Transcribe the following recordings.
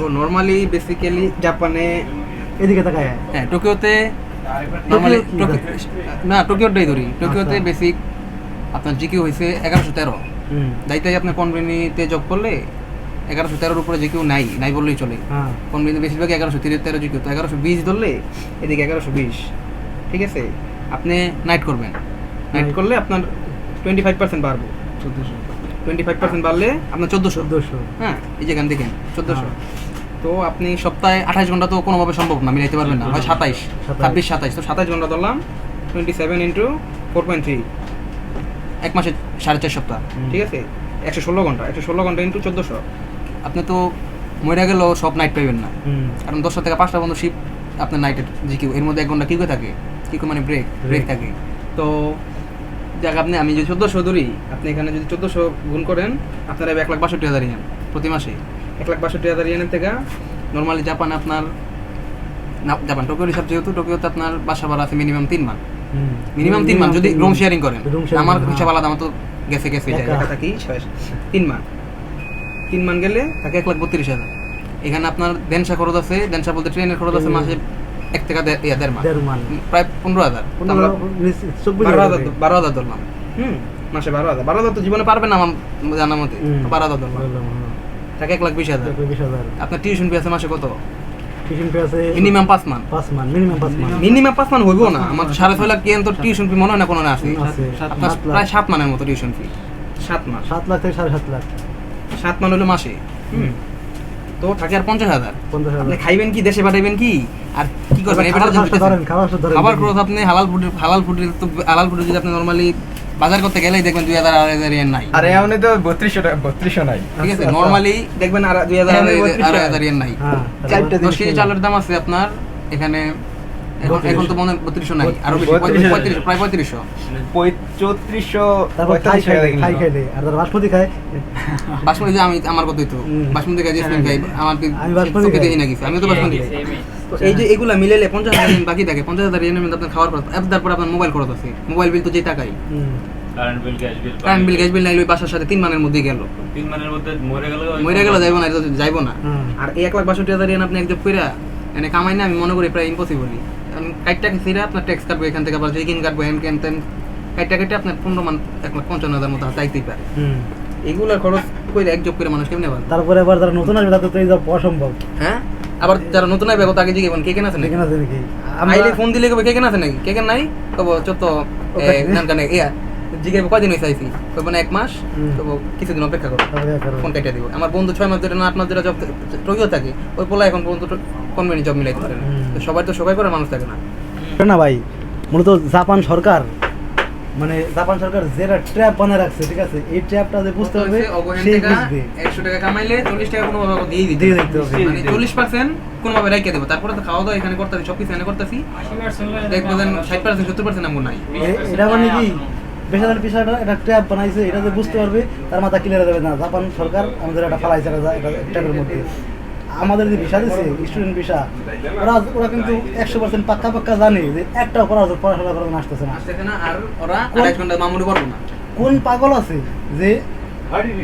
তো normally basically জাপানে এদিকে তাকায়। হ্যাঁ টোকিওতে নর্মালি না টোকিওটাই ধরি। টোকিওতে আচ্ছা। বেসিক আপনার জিকিউ হয়েছে এগারোশো তেরো। দায়িত্বে আপনার কোম্পানিতে জব করলে এগারোশো তেরোর উপরে জিকিউ নাই নাই বললেই চলে। হ্যাঁ। কোম্পানিতে বেশিরভাগ এগারোশো তিরিশ তেরো জিকিউ তো এগারোশো বিশ ধরলে এদিকে এগারোশো বিশ। ঠিক আছে? আপনি নাইট করবেন। নাইট করলে আপনার টোয়েন্টি ফাইভ পার্সেন্ট বাড়বো। চোদ্দোশো। টোয়েন্টি ফাইভ পার্সেন্ট বাড়লে আপনার চোদ্দোশো। চোদ্দোশো। হ্যাঁ এই যেখান দেখেন চোদ্দোশো। হ্যাঁ। তো আপনি সপ্তাহে আঠাশ ঘণ্টা তো কোনোভাবে সম্ভব না মিলাইতে পারবেন না। হয় সাতাইশ। ছাব্বিশ সাতাইশ। তো সাতাইশ ঘণ্টা ধরলাম twenty seven into four point three এক মাসে সাড়ে চার সপ্তাহ। ঠিক আছে? একশো ষোলো ঘণ্টা একশো ষোলো ঘণ্টা ইন্টু চোদ্দোশো। আপনি তো মরে গেলেও সব নাইট পাইবেন না। কারণ দশটা থেকে পাঁচটা পর্যন্ত শিপ আপনার নাইটের জিকিউ এর মধ্যে এক ঘণ্টা কিকো থাকে। কিকো মানে ব্রেক ব্রেক থাকে। তো যাক আপনি আমি যদি চোদ্দোশো ধরি আপনি এখানে যদি চোদ্দোশো গুণ করেন আপনারা এক লাখ বাষট্টি হাজার ইয়েন প্রতি মাসে। এক লাখ বাষট্টি হাজার ইয়েনের থেকে নর্মালি জাপান আপনার জাপান টোকিওর হিসাব যেহেতু টোকিওতে আপনার বাসা ভাড়া আছে মিনিমাম তিন মান মিনিমাম তিন মান যদি রুম শেয়ারিং করেন। আমার হ্যাঁ। হিসাব আলাদা আমার তো গেছে গেছে যায় একা। থাকি শেষ। তিন মান তিন মান গেলে তাকে এক লাখ বত্রিশ হাজার। এখানে আপনার দেনসা খরচ আছে দেনসা বলতে ট্রেনের খরচ আছে মাসে এক থেকে দেড় দেড় মান দেড় মান। প্রায় পনেরো হাজার। বারো হাজার বারো হাজার ধরলাম হুম। মাসে বারো হাজার। বারো হাজার তো জীবনে পারবে না আমার জানার মতে। বারো হাজার ধরলাম হ্যাঁ। এক লাখ বিশ হাজার। বিশ হাজার। আপনার টিউশন ফি আছে মাসে কত? টিফিন পে আছে মিনিমাম পাঁচ মান। পাঁচ মান, minimum পাঁচ মান। মিনিমাম পাঁচ মান হইব না। আমার সাড়ে ছয় লাখ কেন তো টিউশন ফি মনে হয় না কোনো না আছে? আছে, আপনার সাত প্রায় সাত মানের মতো টিউশন ফি সাত মাস। সাত লাখ থেকে সাড়ে সাত লাখ। সাত মান হলো মাসে। হুম। তো থাকে আর পঞ্চাশ হাজার। আপনি খাইবেন কি দেশে পাঠাইবেন কি? আর কি করবেন? খাবার খরচ আপনি হালাল হালাল ফুড তো হালাল ফুড যদি আপনি নর্মালি বাজার করতে গেলেই দেখবেন দুই হাজার আড়াই হাজার ইয়েন নাই। আর এমনি তো বত্রিশশো টাকা বত্রিশশো নাই। ঠিক আছে নর্মালি দেখবেন দুই হাজার আড়াই। হাজার ইয়েন নাই। হ্যাঁ, দশ কেজি চালের দাম আছে আপনার এখানে এখন তো মনে হয় নাই আরও বেশি। প্রায় পঁয়ত্রিশশো চৌত্রিশশো তারপর থাই পঁয়তাল্লিশ থাই খাইলে। আর যারা বাসমতি খায়, বাসমতি আমি আমার কথাই তো। বাসমতি খাই জেসমিন খাই আমার কি বাসমতি খাই। না কিছু আমি তো বাসমতি খাই। এই যে এগুলা মিলেলে পঞ্চাশ হাজার বাকি থাকে। পঞ্চাশ হাজার ইয়েনের আপনার খাওয়ার খরচ তারপর আপনার মোবাইল খরচ আছে। মোবাইল বিল তো যে টাকাই। Current bill gas bill current bill gas bill নাইলে ওই বাসার সাথে তিন মানের মধ্যে গেল। তিন মাসের মধ্যে মরে গেল মরে গেল যাইবো না এটা যাইবো না। আর এই এক লাখ বাষট্টি হাজার yen আপনি একদম কইরা এনে কামাই না আমি মনে করি প্রায় ইম্পসিবলই কাইটটা সেটা আপনার ট্যাক্স কাটবো এখান থেকে আবার চেকিং কাটবো হ্যান ক্যান তেন কাইটটা কেটে আপনার পনেরো মান এক লাখ পঞ্চান্ন হাজার মতো চাইতেই পারে। এগুলার খরচ করে এক করে মানুষ কেমনে পারে তারপরে আবার যারা নতুন আসবে তাদের তো এই যাওয়া অসম্ভব। হ্যাঁ? আবার যারা নতুন আসবে তাকে জিজ্ঞেস কে কেন আছে নাকি? আইলে ফোন দিলে কবে কে কেন আছে নাকি? কে কেন নাই? তবে চত. গান গানে ইয়া। জিজ্ঞেস কয়দিন হয়েছে আইসি? কব না এক মাস। কব কিছুদিন অপেক্ষা করো। ফোন কেটে দিব। আমার বন্ধু ছয় মাস ধরে না আট মাস ধরে জব টোকিও থাকে। ওই পোলা এখন পর্যন্ত কোম্পানি জব মিলাইতে পারে না। তো সবাই তো সবাই করে মানুষ থাকে না। না ভাই মূলত জাপান সরকার মানে জাপান সরকার যেটা ট্র্যাপ বানায় রাখছে ঠিক আছে? এই ট্র্যাপটা যে বুঝতে হবে সেই বুঝবে। একশো টাকা কামাইলে চল্লিশ টাকা কোনো ভাবে দিয়ে দিতে দিতে হবে। মানে চল্লিশ পার্সেন্ট কোনো ভাবে রেখে দেবো। তারপরে তো খাওয়া দাওয়া এখানে করতেছি সব কিছু এখানে করতেছি। দেখব যেন ষাট পার্সেন্ট সত্তর পার্সেন্ট আমগো নাই। এটা মানে কি? বেসাদার পেশাটা এটা ট্র্যাপ বানাইছে এটা যে বুঝতে পারবে তার মাথা ক্লিয়ার যাবে না। জাপান সরকার আমাদের একটা ফালাইছে এটা ট্র্যাপের মধ্যে। আমাদের যে ভিসা দিচ্ছে স্টুডেন্ট ভিসা ওরা ওরা কিন্তু একশো পার্সেন্ট পাক্কা পাক্কা জানে যে একটা পড়া পড়াশোনা করার আসতেছে না। আসতেছে না? কোন- পাগল আছে যে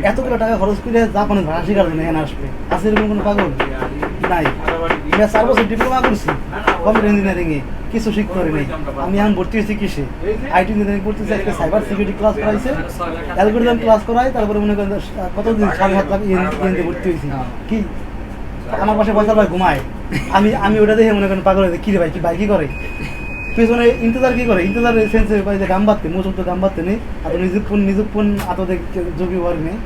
এতগুলো টাকা খরচ করে জাপানের ভাষা শেখার জন্য এখানে আসবে? আছে এরকম কোনো পাগল? নাই। চার বছর ডিপ্লোমা করছি। কম্পিউটার ইঞ্জিনিয়ারিং কিছু শিখতে আমি এখন ভর্তি হয়েছি কিসে? আইটি ইঞ্জিনিয়ারিং একটা সাইবার সিকিউরিটি ক্লাস করাইছে। অ্যালগোরিদম ক্লাস করাই, তারপরে মনে করেন সাড়ে সাত লাখ ইয়ে ভর্তি হয়েছি। কি? আমার পাশে পয়সা ভাই ঘুমায়। আমি আমি ওটা দেখে মনে করেন পাগল হয়ে কি রে ভাই, কি ভাই, কি করে? পিছনে ইন্তজার কি করে? ইন্তজার সেন্সে গাম মুসুম তো গাম নেই। আর নিজুপুন নিজুপুন আতো দেখতে যোগী ওয়ার্গ নেই।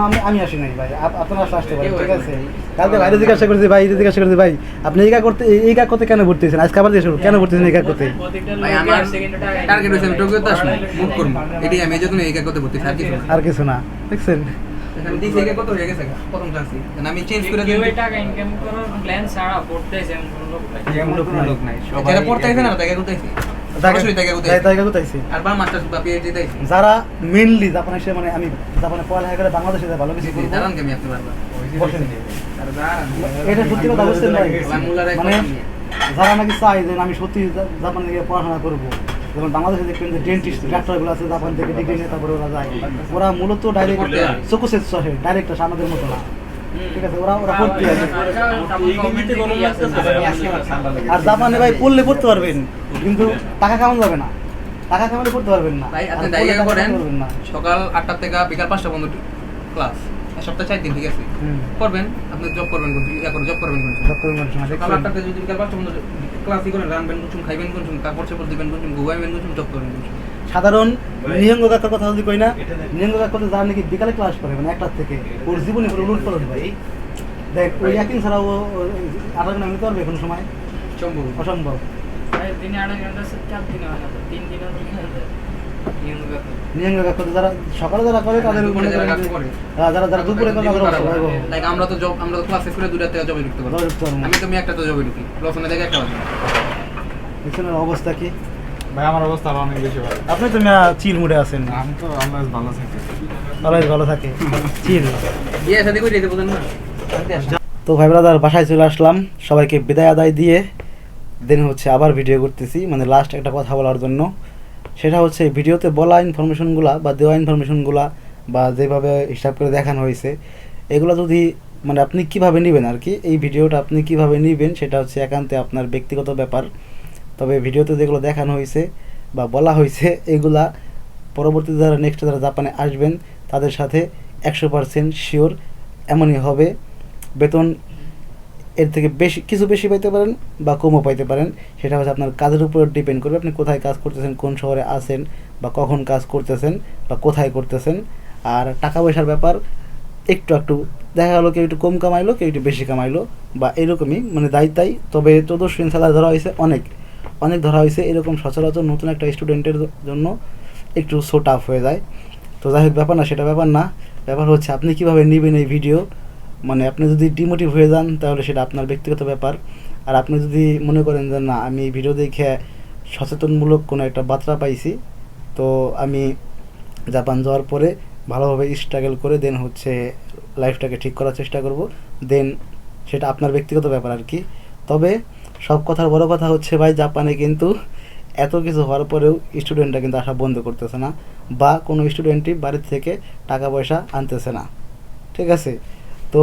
আমি আমি আসি নাই ভাই আপনারা আসতে পারেন ঠিক আছে কালকে বাইরে জিজ্ঞাসা করছি ভাই জিজ্ঞাসা করছি ভাই আপনি এই কাজ করতে এই- এই কাজ করতে কেন ভর্তি হয়েছেন আজকে আবার দিয়ে কেন ভর্তি হয়েছেন এই কাজ করতে টার্গেট হয়েছে টোকিওতে আসব মুভ করব এটাই আমি এই জন্য এই কাজ করতে বলতেছি আর কিছু না। আর কিছু না দেখছেন হয়ে আমি চেঞ্জ করে যারা মেনলি জাপানে এসে মানে আমি জাপানে পড়ালেখা করে বাংলাদেশে ভালো কিছু। এটা সত্যি কথা বুঝছেন ভাই। মানে যারা নাকি চাই যে আমি সত্যি জাপানে গিয়ে পড়াশোনা করব যেমন বাংলাদেশে দেখবেন যে ডেন্টিস্ট ডাক্তারগুলো আছে জাপান থেকে ডিগ্রি নিয়ে তারপরে ওরা যায়। ওরা মূলত ডাইরেক্ট চোখু সেচ ডাইরেক্ট আমাদের মতো না। ঠিক আছে ওরা ওরা পড়তে আসে আর জাপানে ভাই পড়লে পড়তে পারবেন কিন্তু টাকা কামানো যাবে না। টাকা কামালে পড়তে পারবেন না। ভাই আপনি করেন সকাল আটটা থেকে বিকাল পাঁচটা পর্যন্ত ক্লাস সপ্তাহে চার দিন ঠিক আছে? করবেন আপনি জব করবেন কোন ইয়া করে জব করবেন কোন সকাল। আটটা থেকে যদি বিকাল পর্যন্ত ক্লাসই করেন রানবেন কুচুম খাইবেন কুচুম কাপড় চাপড় দিবেন কুচুম ঘুমাইবেন কুচুম জব করবেন সাধারণ নিহঙ্গ কাকার কথা যদি কই না নিহঙ্গ কাকা যারা নাকি বিকালে ক্লাস করে মানে একটার থেকে ওর জীবনে পুরো উলট পালট ভাই। দেখ ওই একদিন ছাড়া ও আঠারো ঘণ্টা নিতে পারবে কোনো সময় সম্ভব অসম্ভব। দিনে আড়াই ঘণ্টা সে চার দিনে হয় তিন দিনে হয়ে যায় নিয়ম নিহঙ্গ কাকা যারা সকালে যারা করে তাদের মনে কাজ করে। হ্যাঁ, যারা যারা দুপুরে করে। তাদের লাইক আমরা তো জব আমরা তো ক্লাস শেষ করে দুটা থেকে জবে ঢুকতে পারব। পারব। আমি তো আমি একটা তো জবে ঢুকি। লসনে থেকে একটা বাজে। অবস্থা কি? ভাই আমার অবস্থা আরও অনেক বেশি ভালো। আপনি তো মিয়া চিল মুডে আছেন। আমি তো আল্লাহ ভালো থাকি। ভালো থাকে। চিল। বিয়ে শাদি করে দিতে বোঝেন না। তো ভাই ব্রাদার বাসায় চলে আসলাম। সবাইকে বিদায় আদায় দিয়ে দেন হচ্ছে আবার ভিডিও করতেছি মানে লাস্ট একটা কথা বলার জন্য। সেটা হচ্ছে ভিডিওতে বলা ইনফরমেশনগুলা বা দেওয়া ইনফরমেশনগুলা বা যেভাবে হিসাব করে দেখানো হয়েছে এগুলো যদি মানে আপনি কীভাবে নেবেন আর কি এই ভিডিওটা আপনি কীভাবে নেবেন সেটা হচ্ছে একান্তে আপনার ব্যক্তিগত ব্যাপার। তবে ভিডিওতে যেগুলো দেখানো হয়েছে বা বলা হয়েছে, এগুলা পরবর্তীতে যারা নেক্সট যারা জাপানে আসবেন, তাদের সাথে একশো পারসেন্ট শিওর এমনই হবে। বেতন এর থেকে বেশি, কিছু বেশি পাইতে পারেন বা কমও পাইতে পারেন। সেটা হচ্ছে আপনার কাজের উপর ডিপেন্ড করবে আপনি কোথায় কাজ করতেছেন, কোন শহরে আছেন বা কখন কাজ করতেছেন বা কোথায় করতেছেন। আর টাকা পয়সার ব্যাপার একটু একটু দেখা গেলো কেউ একটু কম কামাইলো, কেউ একটু বেশি কামাইলো বা এরকমই মানে দায়ী তাই। তবে চোদ্দোশো স্যালারি ধরা হয়েছে অনেক। অনেক ধরা হয়েছে। এরকম সচরাচর নতুন একটা স্টুডেন্টের জন্য একটু সো টাফ হয়ে যায়। তো যাই হোক, ব্যাপার না, সেটা ব্যাপার না। ব্যাপার হচ্ছে, আপনি কীভাবে নেবেন এই ভিডিও মানে আপনি যদি ডিমোটিভ হয়ে যান, তাহলে সেটা আপনার ব্যক্তিগত ব্যাপার। আর আপনি যদি মনে করেন যে, না, আমি ভিডিও দেখে সচেতনমূলক কোনো একটা বার্তা পাইছি। তো আমি জাপান যাওয়ার পরে ভালোভাবে স্ট্রাগল করে দেন হচ্ছে লাইফটাকে ঠিক করার চেষ্টা করব। দেন সেটা আপনার ব্যক্তিগত ব্যাপার আর কি। তবে সব কথার বড় কথা হচ্ছে ভাই জাপানে কিন্তু এত কিছু হওয়ার পরেও স্টুডেন্টরা কিন্তু আসা বন্ধ করতেছে না বা কোনো স্টুডেন্টই বাড়ির থেকে টাকা পয়সা আনতেছে না। ঠিক আছে? তো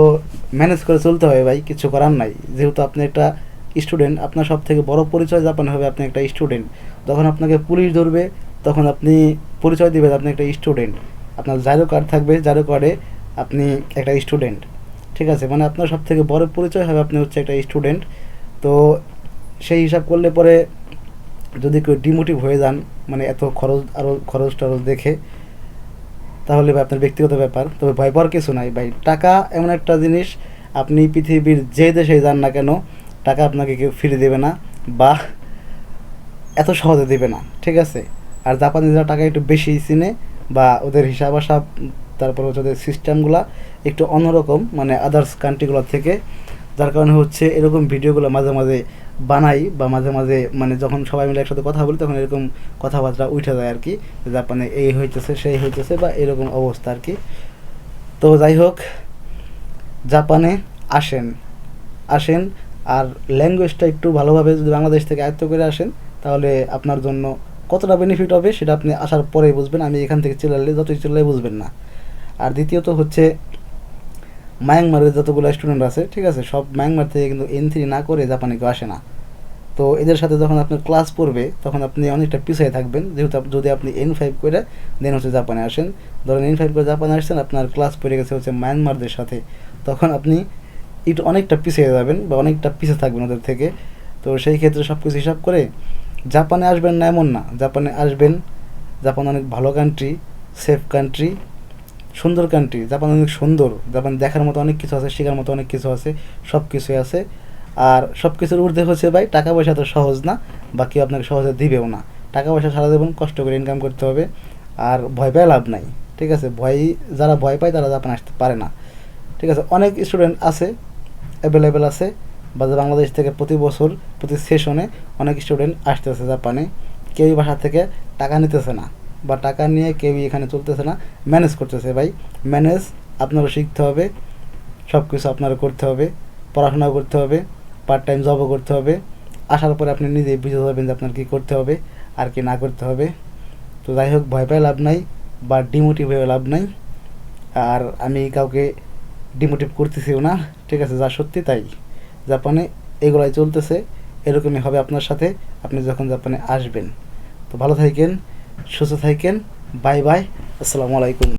ম্যানেজ করে চলতে হবে ভাই, কিছু করার নাই। যেহেতু আপনি একটা স্টুডেন্ট আপনার সব থেকে বড় পরিচয় জাপানে হবে আপনি একটা স্টুডেন্ট যখন আপনাকে পুলিশ ধরবে, তখন আপনি পরিচয় দিবেন আপনি একটা স্টুডেন্ট আপনার জারো কার্ড থাকবে জারো কার্ডে আপনি একটা স্টুডেন্ট ঠিক আছে? মানে আপনার সব থেকে বড় পরিচয় হবে আপনি হচ্ছে একটা স্টুডেন্ট তো সেই হিসাব করলে পরে যদি কেউ ডিমোটিভ হয়ে যান মানে এত খরচ আরও খরচ টরচ দেখে, তাহলে ভাই আপনার ব্যক্তিগত ব্যাপার। তবে ভয় পাওয়ার কিছু নাই ভাই। টাকা এমন একটা জিনিস, আপনি পৃথিবীর যে দেশে যান না কেন, টাকা আপনাকে কেউ ফিরে দেবে না বা এত সহজে দেবে না, ঠিক আছে? আর জাপানিজরা টাকা একটু বেশি চিনে বা ওদের হিসাব আসাব, তারপর হচ্ছে ওদের সিস্টেমগুলো একটু অন্যরকম মানে আদার্স কান্ট্রিগুলো থেকে যার কারণে হচ্ছে এরকম ভিডিওগুলো মাঝে মাঝে বানাই বা মাঝে মাঝে মানে যখন সবাই মিলে একসাথে কথা বলি তখন এরকম কথাবার্তা উঠে যায় আর কি জাপানে এই হইতেছে, সেই হইতেছে বা এরকম অবস্থা আর কি তো যাই হোক, জাপানে আসেন আসেন আর ল্যাঙ্গুয়েজটা একটু ভালোভাবে যদি বাংলাদেশ থেকে আয়ত্ত করে আসেন, তাহলে আপনার জন্য কতটা বেনিফিট হবে সেটা আপনি আসার পরেই বুঝবেন। আমি এখান থেকে চিল্লালে যতই চিল্লাই বুঝবেন না। আর দ্বিতীয়ত হচ্ছে মায়ানমারের যতগুলো স্টুডেন্ট আছে, ঠিক আছে, সব মায়ানমার থেকে কিন্তু এন থ্রি না করে জাপানে কেউ আসে না। তো এদের সাথে যখন আপনার ক্লাস পড়বে, তখন আপনি অনেকটা পিছিয়ে থাকবেন। যেহেতু যদি আপনি এন ফাইভ করে দেন হচ্ছে জাপানে আসেন। ধরেন এন ফাইভ করে জাপানে আসছেন, আপনার ক্লাস পড়ে গেছে হচ্ছে মায়ানমারদের সাথে। তখন আপনি একটু অনেকটা পিছিয়ে যাবেন বা অনেকটা পিছিয়ে থাকবেন ওদের থেকে। তো সেই ক্ষেত্রে সব কিছু হিসাব করে জাপানে আসবেন না এমন না। জাপানে আসবেন। জাপান অনেক ভালো কান্ট্রি সেফ কান্ট্রি সুন্দর কান্ট্রি জাপান অনেক সুন্দর জাপান দেখার মতো অনেক কিছু আছে, শেখার মতো অনেক কিছু আছে সব কিছুই আছে। আর সব কিছুর ঊর্ধ্বে হচ্ছে ভাই, টাকা পয়সা তো সহজ না বা কেউ আপনাকে সহজে দিবেও না। টাকা পয়সা সারা দেবেন কষ্ট করে ইনকাম করতে হবে, আর ভয় পায় লাভ নাই, ঠিক আছে? ভয়, যারা ভয় পায় তারা জাপান আসতে পারে না, ঠিক আছে? অনেক স্টুডেন্ট আছে অ্যাভেলেবেল আছে, বা বাংলাদেশ থেকে প্রতি বছর, প্রতি সেশনে অনেক স্টুডেন্ট আসতেছে জাপানে কেউই বাসা থেকে টাকা নিতেছে না। বা টাকা নিয়ে কেউই এখানে চলতেছে না। ম্যানেজ করতেছে ভাই। ম্যানেজ আপনারও শিখতে হবে সব কিছু আপনারও করতে হবে, পড়াশোনাও করতে হবে পার্ট টাইম জবও করতে হবে। আসার পরে আপনি নিজেই বুঝে যাবেন যে আপনার কী করতে হবে, আর কি না করতে হবে। তো যাই হোক, ভয় পাই লাভ নাই বা ডিমোটিভ হয়ে লাভ নাই। আর আমি কাউকে ডিমোটিভ করতেছিও না, ঠিক আছে, যা সত্যি তাই। জাপানে এগুলাই চলতেছে, এরকমই হবে আপনার সাথে। আপনি যখন জাপানে আসবেন। তো ভালো থাকেন সুস্থ থাকেন। Bye bye. আসসালামু আলাইকুম।